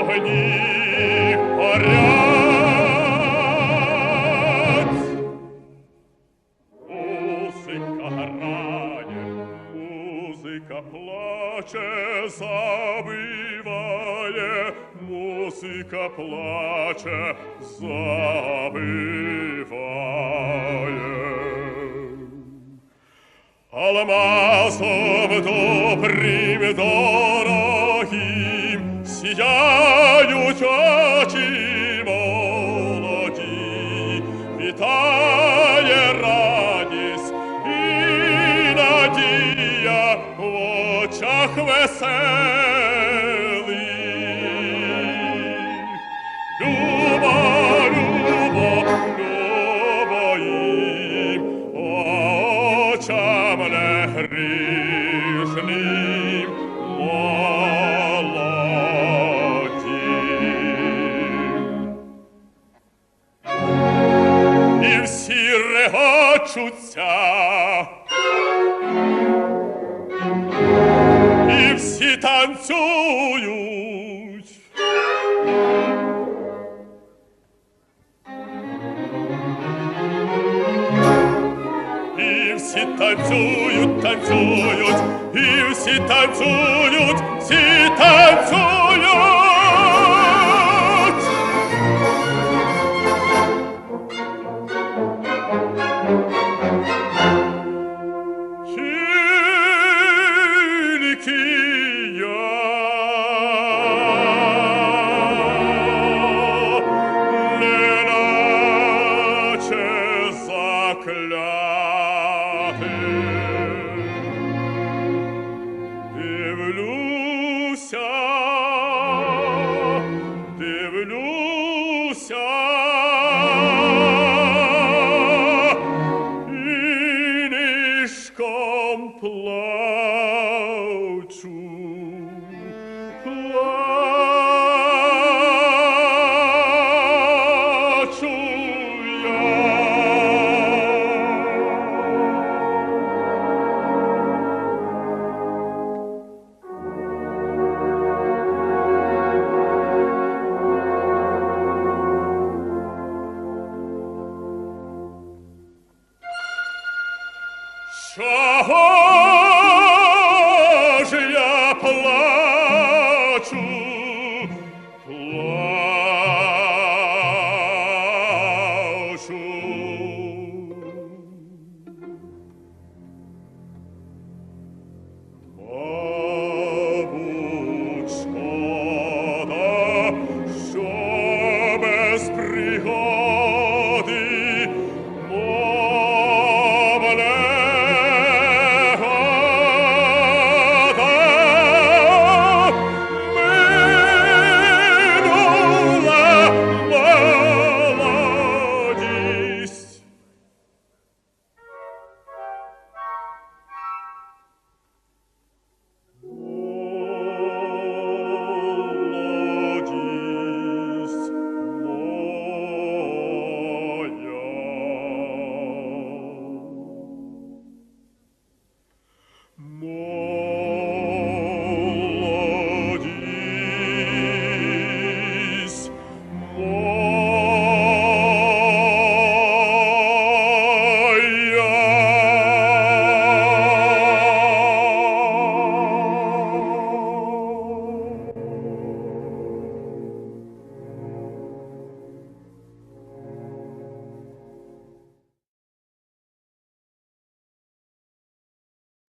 Огні горять, Музика грає, музика плаче, забиває, музика плаче, забиває. Алмазом добрим дорогим сіяють очі молоді, вітає радість і надія в очах веселих. Любо, любо, любо їм, очам негрішним і всі танцюють. І всі танцюють, танцюють, і всі танцюють, всі танцюють. Чого ж я плачу?